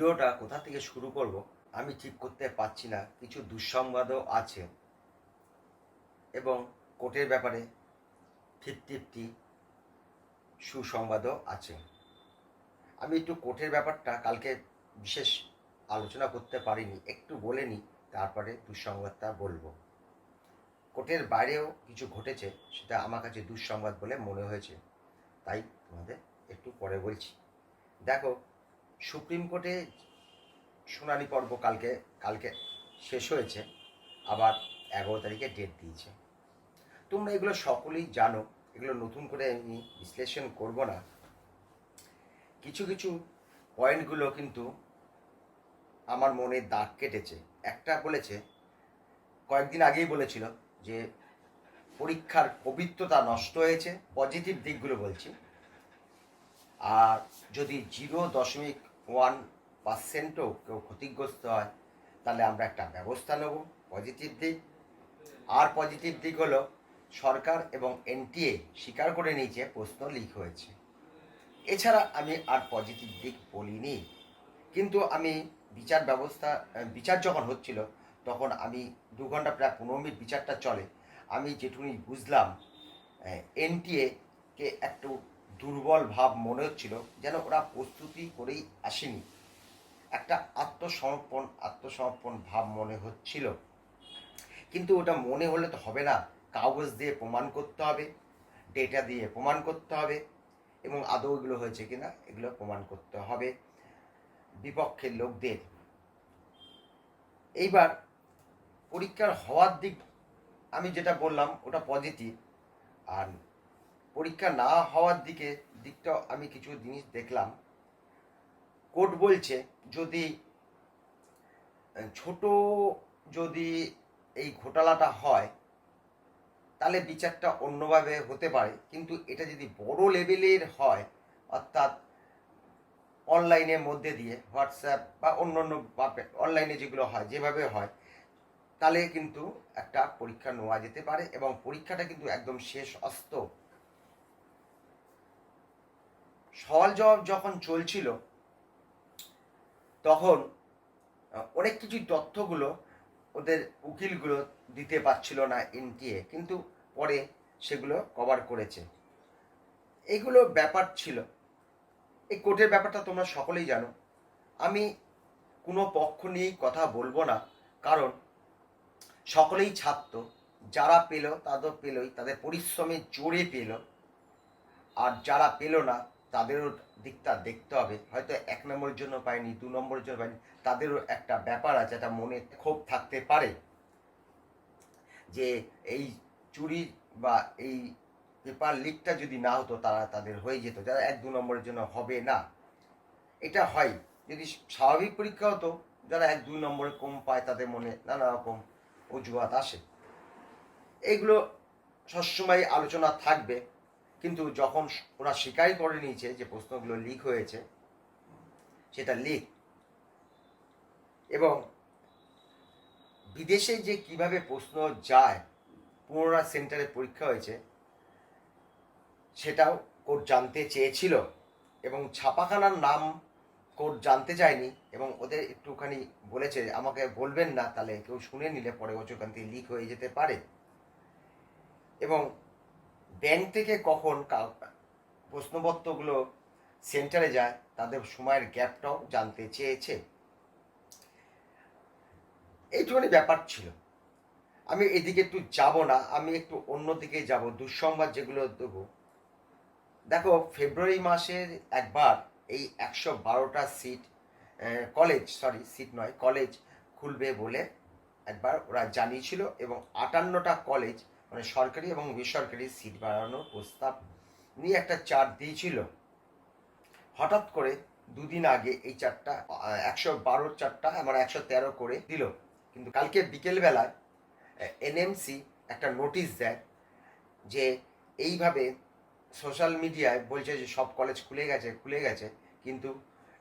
ভিডিওটা কোথা থেকে শুরু করব, আমি ঠিক করতে পারছি না, কিছু দুঃসংবাদও আছে। এবং কোর্টের ব্যাপারে ফিফটি সুসংবাদও আছে। আমি একটু কোর্টের ব্যাপারটা কালকে বিশেষ আলোচনা করতে পারিনি, একটু বলে নিই, তারপরে দুঃসংবাদটা বলব। কোর্টের বাইরেও কিছু ঘটেছে, সেটা আমার কাছে দুঃসংবাদ বলে মনে হয়েছে। তাই তোমাদের একটু পরে বলছি। দেখো সুপ্রিম কোর্টে শুনানি পর্ব কালকে কালকে শেষ হয়েছে। আবার এগারো তারিখে ডেট দিয়েছে। তোমরা এগুলো সকলেই জানো, এগুলো নতুন করে আমি বিশ্লেষণ করব না। কিছু কিছু পয়েন্টগুলো কিন্তু আমার মনে দাগ কেটেছে। একটা বলেছে, কয়েকদিন আগেই বলেছিল যে পরীক্ষার পবিত্রতা নষ্ট হয়েছে পজিটিভ দিকগুলো বলছি। আর যদি জিরো দশমিক ওয়ান পার্সেন্টও কেউ ক্ষতিগ্রস্ত হয়, তাহলে আমরা একটা ব্যবস্থা নেব পজিটিভ দিক। আর পজিটিভ দিক হলো, সরকার এবং এনটিএ স্বীকার করে নিয়েছে, প্রশ্ন লিক হয়েছে। এছাড়া আমি আর পজিটিভ দিক বলিনি। কিন্তু আমি বিচার ব্যবস্থা বিচার যখন হচ্ছিল, তখন আমি দু ঘণ্টা প্রায় পনেরো মিনিট বিচারটা চলে। আমি যেটুকুনি বুঝলাম এনটিএ কে একটু দুর্বল ভাব মনে হচ্ছিল যেন ওরা প্রস্তুতি করেই আসেনি। একটা আত্মসমর্পণ আত্মসমর্পণ ভাব মনে হচ্ছিল। কিন্তু ওটা মনে হলে তো হবে না। কাগজ দিয়ে প্রমাণ করতে হবে ডেটা দিয়ে প্রমাণ করতে হবে এবং আদৌ এগুলো হয়েছে কিনা, এগুলো প্রমাণ করতে হবে বিপক্ষের লোকদের। এইবার পরীক্ষার হওয়ার দিক আমি যেটা বললাম, ওটা পজিটিভ আর পরীক্ষা না হওয়ার দিকে, দিকটা আমি কিছু জিনিস দেখলাম। কোর্ট বলছে, যদি ছোট যদি এই ঘোটালাটা হয়, তাহলে বিচারটা অন্যভাবে হতে পারে। কিন্তু এটা যদি বড় লেভেলের হয়, অর্থাৎ অনলাইনের মধ্যে দিয়ে, হোয়াটসঅ্যাপ বা অন্য অন্য অনলাইনে যেগুলো হয়, যেভাবে হয়, তাহলে কিন্তু একটা পরীক্ষা নেওয়া যেতে পারে এবং পরীক্ষাটা কিন্তু একদম শেষ অস্ত। সওয়াল জবাব যখন চলছিল, তখন অনেক কিছু তথ্যগুলো ওদের উকিলগুলো দিতে পারছিল না এনটিএ, কিন্তু পরে সেগুলো কভার করেছে। এগুলো ব্যাপার ছিল। এই কোর্টের ব্যাপারটা তোমরা সকলেই জানো। আমি কোনো পক্ষ নিয়েই কথা বলব না, কারণ সকলেই ছাত্র। যারা পেল তাদের পেলই, তাদের পরিশ্রমে জোরে পেল। আর যারা পেল না তাদেরও দিকটা দেখতে হবে। হয়তো এক নম্বরের জন্য পায়নি দু নম্বরের জন্য পায়নি তাদেরও একটা ব্যাপার আছে, একটা মনে ক্ষোভ থাকতে পারে যে এই চুরি বা এই পেপার লিকটা যদি না হতো তারা তাদের হয়ে যেত। যারা এক, দু নম্বরের জন্য হবে না। এটা হয়। যদি স্বাভাবিক পরীক্ষা হতো, যারা এক দুই নম্বরে কম পায় তাদের মনে নানা রকম অজুহাত আসে। এইগুলো সবসময় আলোচনা থাকবে। কিন্তু যখন ওরা স্বীকারই করে নিয়েছে যে প্রশ্নগুলো লিক হয়েছে, সেটা লিক এবং বিদেশে যে কীভাবে প্রশ্ন যায়, পুনরায় সেন্টারে পরীক্ষা হয়েছে, সেটাও কোর্ট জানতে চেয়েছিল এবং ছাপাখানার নাম কোর্ট জানতে চায়নি এবং ওদের একটুখানি বলেছে আমাকে বলবেন না, তাহলে কেউ শুনে নিলে পরে বছর থেকে লিক হয়ে যেতে পারে। এবং ব্যাংক থেকে কখন প্রশ্নপত্রগুলো সেন্টারে যায়, তাদের সময়ের গ্যাপটাও জানতে চেয়েছে। এইটুখানি ব্যাপার ছিল। আমি এদিকে একটু যাব না, আমি একটু অন্যদিকে যাব, দুঃসংবাদ যেগুলো দেবো। দেখো, ফেব্রুয়ারি মাসের একবার এই একশো বারোটা সিট কলেজ সরি সিট নয়, কলেজ খুলবে বলে একবার ওরা জানিয়েছিল এবং আটান্নটা কলেজ মানে সরকারি এবং বেসরকারি সিট বাড়ানোর প্রস্তাব নিয়ে একটা চার্ট দিয়েছিল। হঠাৎ করে দুদিন আগে এই চারটা একশো বারোর চারটা আমার একশো তেরো করে দিল। কিন্তু কালকে বিকেলবেলায় এনএমসি একটা নোটিশ দেয় যে এইভাবে সোশ্যাল মিডিয়ায় বলছে যে সব কলেজ খুলে গেছে খুলে গেছে, কিন্তু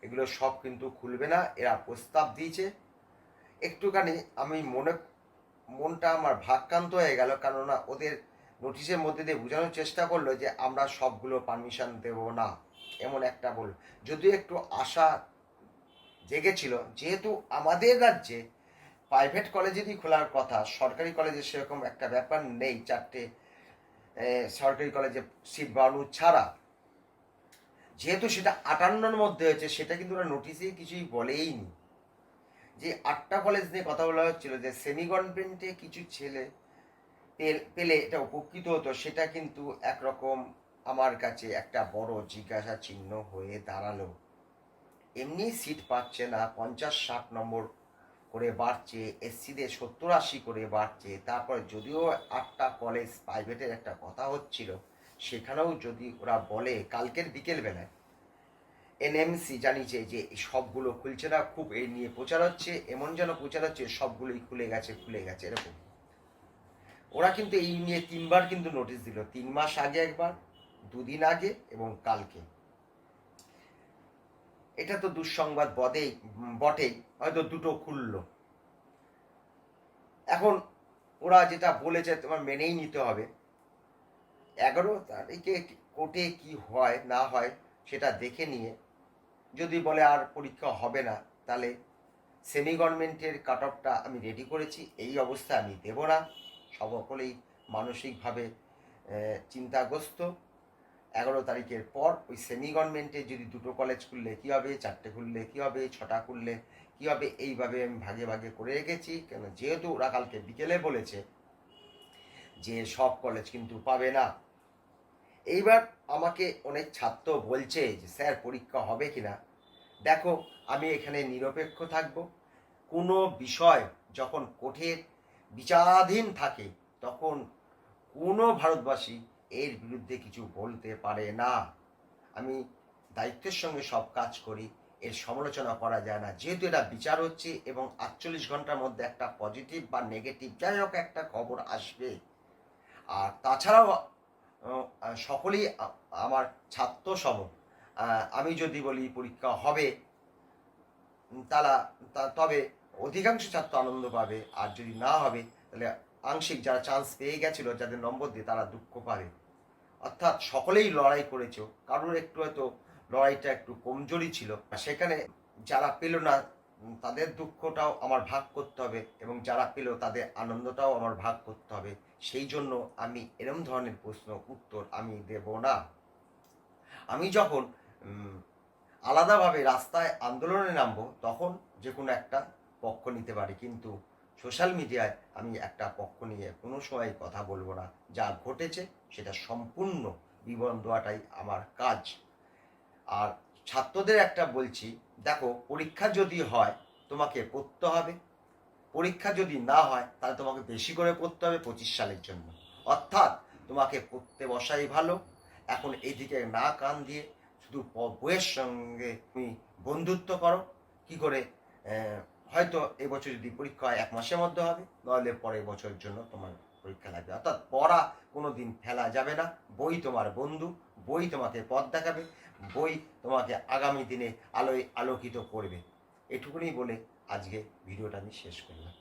এগুলো সব কিন্তু খুলবে না, এরা প্রস্তাব দিয়েছে। একটুখানি আমি মনে মনটা আমার ভাক্রান্ত হয়ে গেল, কেননা ওদের নোটিশের মধ্যে দিয়ে বোঝানোর চেষ্টা করল যে আমরা সবগুলো পারমিশন দেব না, এমন একটা বল যদিও একটু আশা জেগেছিল, যেহেতু আমাদের রাজ্যে প্রাইভেট কলেজেরই খোলার কথা, সরকারি কলেজে সেরকম একটা ব্যাপার নেই, চারটে সরকারি কলেজে সিট বাড়ানো ছাড়া। যেহেতু সেটা আটান্নর মধ্যে হয়েছে, সেটা কিন্তু ওরা নোটিশে কিছুই বলেইনি। যে আটটা কলেজ নিয়ে কথা বলা হচ্ছিল, যে সেমি গভর্নমেন্টে কিছু ছেলে পেলে এটা উপকৃত হতো, সেটা কিন্তু একরকম আমার কাছে একটা বড় জিজ্ঞাসা চিহ্ন হয়ে দাঁড়াল। এমনি সিট পাচ্ছে না, পঞ্চাশ ষাট নম্বর করে বাড়ছে এসসিদের সত্তর আশি করে বাড়ছে, তারপরে যদিও আটটা কলেজ প্রাইভেটের একটা কথা হচ্ছিল, সেখানেও যদি ওরা বলে, কালকের বিকেলবেলায় এনএমসি জানিয়েছে যে সবগুলো খুলছে না, খুব এই নিয়ে প্রচার হচ্ছে, এমন যেন প্রচার হচ্ছে সবগুলোই খুলে গেছে খুলে গেছে, এরকম। ওরা কিন্তু এই নিয়ে তিনবার কিন্তু নোটিশ দিল, তিন মাস আগে একবার, দুদিন আগে এবং কালকে। এটা তো দুঃসংবাদ বটেই বটেই, হয়তো দুটো খুললো। এখন ওরা যেটা বলেছে তোমার মেনেই নিতে হবে। এগারো তারিখে কোর্টে কি হয়, না হয়, সেটা দেখে নিয়ে যদি বলে আর পরীক্ষা হবে না, তাহলে সেমি গভর্নমেন্টের কাট অফটা আমি রেডি করেছি, এই অবস্থা আমি দেব না। সকলেই মানসিকভাবে চিন্তাগ্রস্ত। এগারো তারিখের পর ওই সেমি গভর্নমেন্টে যদি দুটো কলেজ খুললে কী হবে, চারটে খুললে কী হবে, ছটা খুললে কী হবে, এইভাবে আমি ভাগে ভাগে করে রেখেছি। কেন? যেহেতু ওরা কালকে বিকেলে বলেছে যে সব কলেজ কিন্তু পাবে না। এইবার আমাকে অনেক ছাত্র বলছে যে, স্যার, পরীক্ষা হবে কি না দেখো, আমি এখানে নিরপেক্ষ থাকব। কোনো বিষয় যখন কোর্টের বিচারাধীন থাকে, তখন কোনো ভারতবাসী এর বিরুদ্ধে কিছু বলতে পারে না। আমি দায়িত্বের সঙ্গে সব কাজ করি, এর সমালোচনা করা যায় না। যেহেতু এটা বিচার হচ্ছে এবং আটচল্লিশ ঘণ্টার মধ্যে একটা পজিটিভ বা নেগেটিভ যাই হোক একটা খবর আসবে। আর তাছাড়াও সকলেই আমার ছাত্র সম আমি যদি বলি পরীক্ষা হবে তারা তবে অধিকাংশ ছাত্র আনন্দ পাবে। আর যদি না হবে, তাহলে আংশিক যারা চান্স পেয়ে গেছিল, যাদের নম্বর দিয়ে তারা দুঃখ পাবে। অর্থাৎ সকলেই লড়াই করেছে। কারোর একটু হয়তো লড়াইটা একটু কমজোরি ছিল। সেখানে যারা পেল না তাদের দুঃখটাও আমার ভাগ করতে হবে এবং যারা পেল তাদের আনন্দটাও আমার ভাগ করতে হবে। সেই জন্য আমি এরম ধরনের প্রশ্ন, উত্তর আমি দেব না। আমি যখন আলাদাভাবে রাস্তায় আন্দোলনে নামবো, তখন যে কোনো একটা পক্ষ নিতে পারি। কিন্তু সোশ্যাল মিডিয়ায় আমি একটা পক্ষ নিয়ে কোনো সময় কথা বলব না। যা ঘটেছে সেটা সম্পূর্ণ বিবরণ দেওয়াটাই আমার কাজ। আর ছাত্রদের একটা বলছি, দেখো, পরীক্ষা যদি হয়, তোমাকে পড়তে হবে। পরীক্ষা যদি না হয়, তাহলে তোমাকে বেশি করে পড়তে হবে পঁচিশ সালের জন্য। অর্থাৎ, তোমাকে পড়তে বসাই ভালো। এখন এদিকে না কান দিয়ে শুধু বইয়ের সঙ্গে তুমি বন্ধুত্ব করো। কি করে? হয়তো এবছর যদি পরীক্ষা হয়, এক মাসের মধ্যে হবে, নইলে পরের বছরের জন্য তোমার পরীক্ষা লাগবে। অর্থাৎ পড়া কোনো দিন ফেলা যাবে না। বই তোমার বন্ধু, বই তোমাকে পথ দেখাবে, বই তোমাকে আগামী দিনে আলোয় আলোকিত করবে। এটুকুনি বলে আজকে ভিডিওটা আমি শেষ করলাম।